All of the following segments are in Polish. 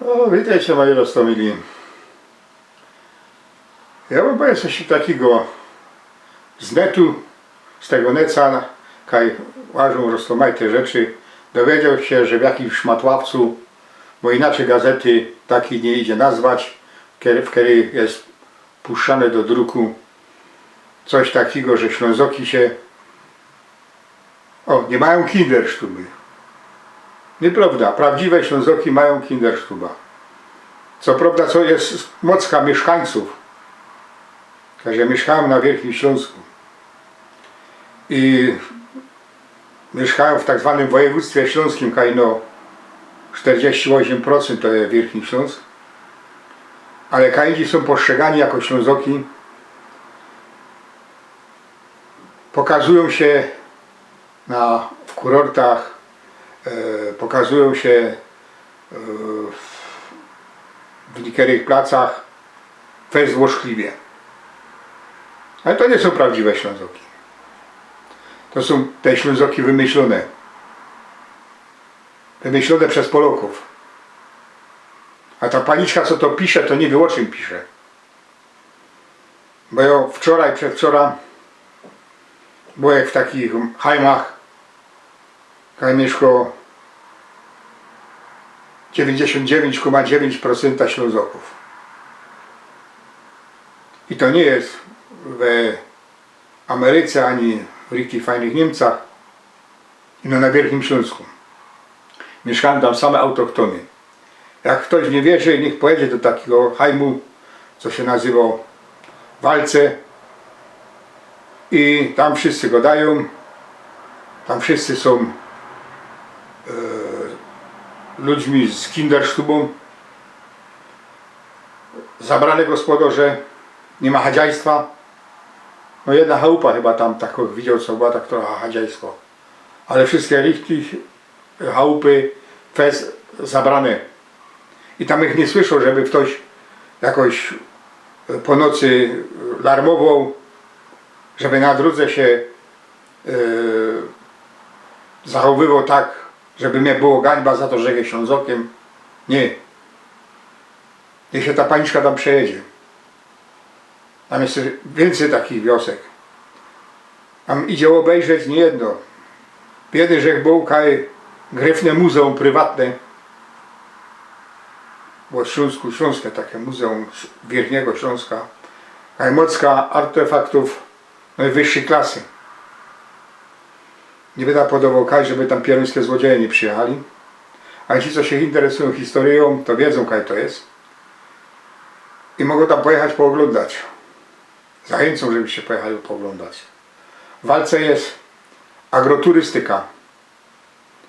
O, witajcie moi roztomili. Ja wam powiem coś takiego z netu, z tego neca, kaj łażą roztomajte rzeczy, dowiedział się, że w jakimś szmatławcu, bo inaczej gazety takiej nie idzie nazwać, w której jest puszczane do druku coś takiego, że Ślązoki się o, nie mają kindersztuby. Nieprawda, prawdziwe Ślązoki mają kindersztuba. Co prawda, co jest mocka mieszkańców, ja mieszkałem na Wielkim Śląsku. I mieszkałem w tak zwanym województwie śląskim, kajno 48% to jest Wielki Śląsk, ale kajdzi są postrzegani jako Ślązoki, pokazują się na, w kurortach, pokazują się e, w niektórych placach złośliwie. Ale to nie są prawdziwe Ślązoki. To są te Ślązoki wymyślone. Wymyślone przez Polaków. A ta paniczka, co to pisze, to nie wie o czym pisze. Bo ja wczoraj, przedwczoraj byłem w takich hajmach, kaj mieszko 99,9% Ślązoków. I to nie jest w Ameryce ani w rikich fajnych Niemcach, no na Wielkim Śląsku. Mieszkałem tam same autochtony. Jak ktoś nie wierzy, niech pojedzie do takiego hajmu, co się nazywa Walce i tam wszyscy go dają, tam wszyscy są ludźmi z kindersztubą, zabrane gospodarze, nie ma chadziajstwa. No jedna chałupa chyba tam taką widział, co była tak trochę chadziajstwo. Ale wszystkie richty, chałupy, fez zabrane. I tam ich nie słyszą, żeby ktoś jakoś po nocy larmował, żeby na drodze się yy, zachowywał tak, żeby mnie było gańba za to, że jest Ślązokiem. Nie. Niech się ta paniczka tam przejedzie. Tam jest więcej takich wiosek. Tam idzie obejrzeć nie jedno. Biedy Rzech Bołkaj, gryfne muzeum prywatne. Bo Śląsku, Śląskie takie muzeum Wierniego Śląska. Najmocka artefaktów najwyższej klasy. Nie będę podawał kaj, żeby tam pieruńskie złodzieje nie przyjechali. A ci, co się interesują historią, to wiedzą, kaj to jest. I mogą tam pojechać pooglądać. Zachęcą, żebyście pojechali pooglądać. W walce jest agroturystyka.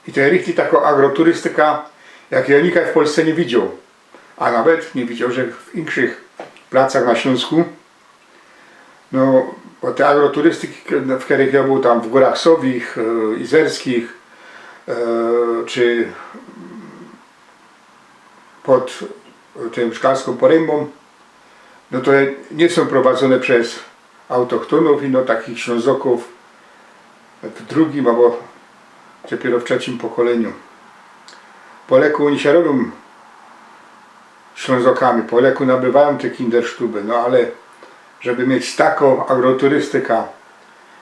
I to jest taka agroturystyka, jak ja nikt w Polsce nie widział. A nawet nie widział, że w większych placach na Śląsku no, bo te agroturystyki, w których ja był tam w Górach Sowich, e, Izerskich, e, czy pod tym Szklalską Porębą, no to nie są prowadzone przez autochtonów no takich Ślązoków w drugim albo dopiero w trzecim pokoleniu. Po leku oni się robią Ślązokami, po leku nabywają te kindersztuby, no ale żeby mieć taką agroturystykę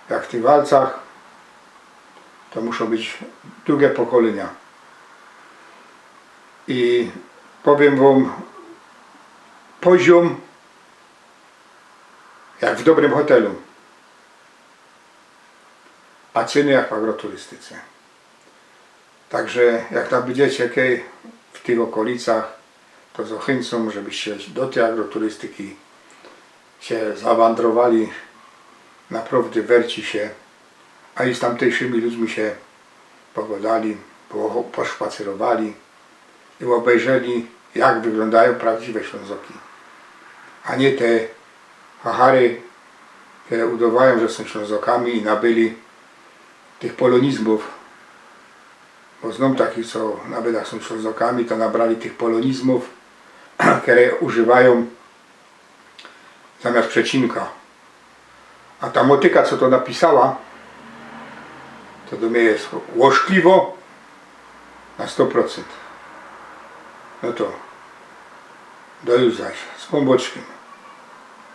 jak w tych walcach, to muszą być długie pokolenia. I powiem Wam, poziom jak w dobrym hotelu, a ceny jak w agroturystyce. Także jak tam będziecie w tych okolicach, to zachęcam, żebyście do tej agroturystyki się zawędrowali, naprawdę werci się, a i z tamtejszymi ludźmi się pogodali, po, poszpacerowali i obejrzeli, jak wyglądają prawdziwe Ślązoki, a nie te hachary, które udawają, że są Ślązokami i nabyli tych polonizmów, bo znam takich, co nabyli są Ślązokami, to nabrali tych polonizmów, które używają zamiast przecinka. A ta motyka, co to napisała, to do mnie jest łożkliwo na 100%. No to Do już zaś z Pomboczkiem.